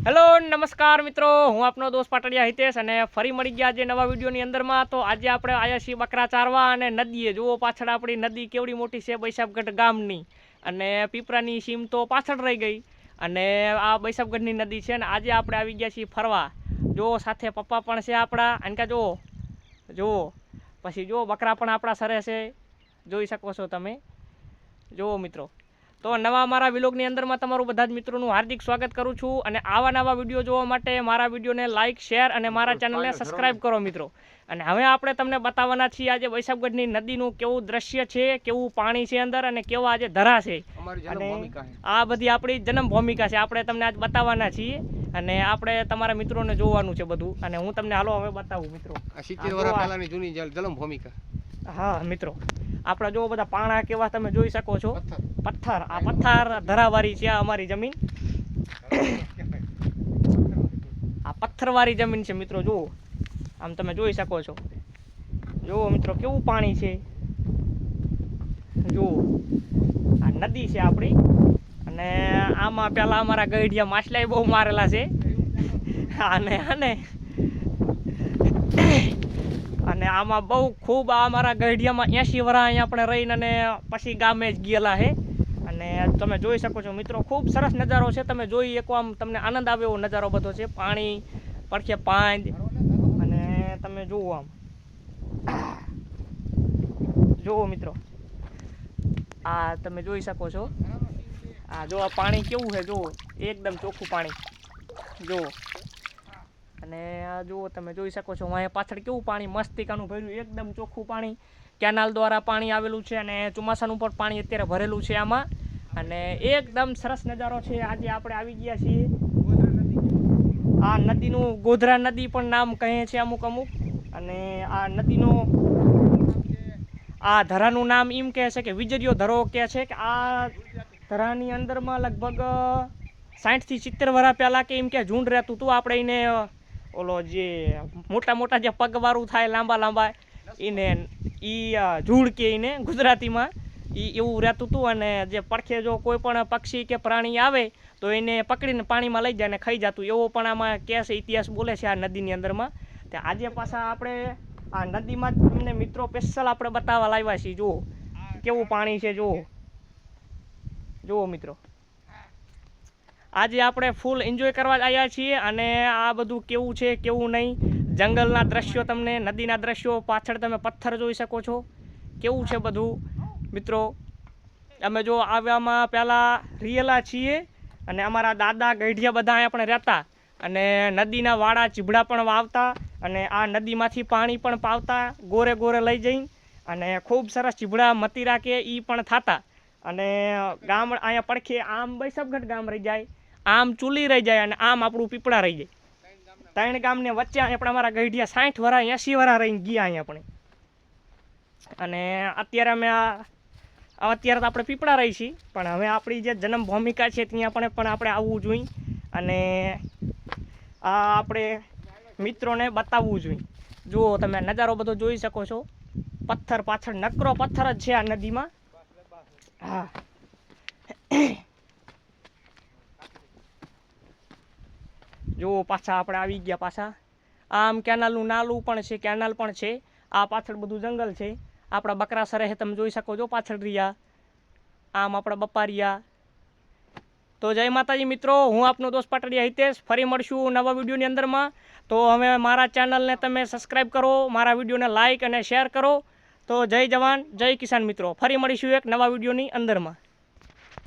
Hello, નમસ્કાર મિત્રો. હું આપનો દોસ્ત પાટડિયા હિતેશ અને ફરી મળી ગયા આજે નવા વિડીયોની અંદરમાં. તો આજે આપણે આવ્યા છીએ બકરા ચારવા અને નદીએ. જુઓ પાછળ આપણી નદી કેવડી મોટી છે બૈસાબગઢ ગામની. અને પીપરાની સીમ તો પાછળ રહી ગઈ. અને આ બૈસાબગઢની નદી છે ને આજે આપણે આવી ગયા છીએ ફરવા. જુઓ, સાથે પપ્પા પણ છે આપણા. અને કા જુઓ જુઓ. પછી જુઓ, બકરા પણ આપણા સરે છે. જોઈ શકો છો તમે. જુઓ મિત્રો. તો નવા મારા વિલોગની અંદરમાં તમારું બધા જ મિત્રોનું હાર્દિક સ્વાગત કરું છું અને આવા નવા વીડિયો જોવા માટે મારા વિડીયોને લાઇક શેર અને મારા ચેનલને સબસ્ક્રાઇબ કરો મિત્રો. અને હવે આપણે તમને બતાવવાના છીએ આજે વૈશાખગઢની નદીનું કેવું દ્રશ્ય છે કેવું પાણી છે અંદર અને કેવા આજે ધરા છે. અને આ બધી આપણી જન્મ ભૂમિકા છે. આપણે તમને આજ બતાવવાના છીએ અને આપણે તમારા મિત્રોને જોવાનું છે બધું. અને હું તમને હાલો હવે બતાવું મિત્રો. સિત્તેર વર્ષ પહેલાની જૂની જલમ ભૂમિકા. હા મિત્રો. આપણે જો બધા પાણા કેવા તમે જોઈ શકો છો. પથ્થર. આ પથ્થર ધરાવાળી છે આ અમારી જમીન. આ પથ્થરવાળી જમીન છે મિત્રો જુઓ. આમ તમે જોઈ શકો છો. જુઓ મિત્રો કેવું પાણી છે. જુઓ. આ નદી છે આપણી. અને આમાં પેલા અમારા ગઈઢિયા માછલાય બહુ મારેલા છે. અને અને આમાં બહુ ખૂબ આ અમારા ગઢિયામાં એંશી વરા અહીંયા આપણે રહીને અને પછી ગામે જ ગયેલા છે અને તમે જોઈ શકો છો મિત્રો, ખૂબ સરસ નજારો છે. તમે જોઈ એક આમ તમને આનંદ આવે એવો નજારો બધો છે. પાણી પડખે પાંદ અને તમે જુઓ આમ. જુઓ મિત્રો. આ તમે જોઈ શકો છો. આ જો પાણી કેવું છે, જુઓ. એકદમ ચોખ્ખું પાણી. જુઓ. અને આ જુઓ તમે જોઈ શકો છો અહીંયા પાછળ કેવું પાણી, મસ્તિકાનું ભર્યું, એકદમ ચોખ્ખું પાણી. કેનાલ દ્વારા પાણી આવેલું છે અને ચોમાસાનું પણ પાણી અત્યારે ભરેલું છે આમાં. અને એકદમ સરસ નજારો છે, આજે આપણે આવી ગયા છીએ. આ નદીનું ગોધરા નદી પણ નામ કહે છે અમુક અમુક. અને આ નદીનું આ ધરાનું નામ એમ કહે છે કે વિજરીયો ધરો કહે છે કે આ ધરાની અંદરમાં લગભગ સાઠથી સિત્તેર વર્ષ પહેલાં કે એમ કે ઝૂંડ રહેતું હતું. આપણે એને ઓલો જે મોટા મોટા જે પગવાળું થાય, લાંબા લાંબા એને ઈ ઝૂળ કે એને ગુજરાતીમાં એ એવું રહેતું હતું અને જે પડખે જો કોઈ પણ પક્ષી કે પ્રાણી આવે, તો એને પકડીને પાણીમાં લઈ જાય અને ખાઈ જતું. એવો પણ આમાં કેસ ઇતિહાસ બોલે છે આ નદીની અંદરમાં. તે આજે પાછા આપણે આ નદીમાં જ તમને મિત્રો સ્પેશિયલ આપણે બતાવવા લાવ્યા છીએ. જુઓ, કેવું પાણી છે, જુઓ. જુઓ મિત્રો. આજે આપણે ફૂલ એન્જોય કરવા આવ્યા છીએ અને આ બધું કેવું છે, કેવું નહીં? જંગલના દ્રશ્યો તમને, નદીના દ્રશ્યો પાછળ તમે પથ્થર જોઈ શકો છો. કેવું છે બધું? મિત્રો, અમે જો આવ્યામાં પહેલાં રિયેલા છીએ અને અમારા દાદા ગઢિયા બધા અહીંયા પણ રહેતા અને નદીના વાળા ચીભડા પણ વાવતા અને આ નદીમાંથી પાણી પણ પાવતા, ગોરે ગોરે લઈ જઈ અને ખૂબ સરસ ચીભડા મતી રાખે એ પણ થતા. અને ગામ અહીંયા પડખે આમ બૈસબગઢ ગામ રહી જાય. આમ ચૂલી રહી જાય અને આમ આપણું પીપળા રહી જાય. ત્રણ ગામને વચ્ચે આપણે અમારા ગઢિયા સાઠ વરા એંસી વરા રહીને ગયા અહીંયા આપણે અને અત્યારે અમે આ અત્યારે તો આપણે પીપળા રહી છીએ, પણ હવે આપણી જે જન્મ ભૂમિકા છે ત્યાં પણ પણ આપણે આવવું જોઈએ. અને આ આપણે મિત્રોને બતાવવું જોઈએ. જુઓ તમે નજારો બધો જોઈ શકો છો. પથ્થર પાછળ નકરો પથ્થર જ છે આ નદીમાં. હા. જુઓ પાછા આપણે આવી ગયા પાછા. આમ કેનાલનું નાલું પણ છે, કેનાલ પણ છે. આ પાછળ બધું જંગલ છે. આપણા બકરા સરે તમે જોઈ શકો છો પાછળ રહ્યા. આમ આપણા બપ્પા રહ્યા. તો જય માતાજી મિત્રો, હું આપનો દોસ્ત પાટડિયા હિતેશ. ફરી મળશું નવા વિડીયોની અંદરમાં. તો હવે મારા ચેનલને તમે સબસ્ક્રાઈબ કરો, મારા વિડીયોને લાઇક અને શેર કરો. તો જય જવાન, જય કિસાન મિત્રો. ફરી મળીશું એક નવા વિડીયોની અંદરમાં.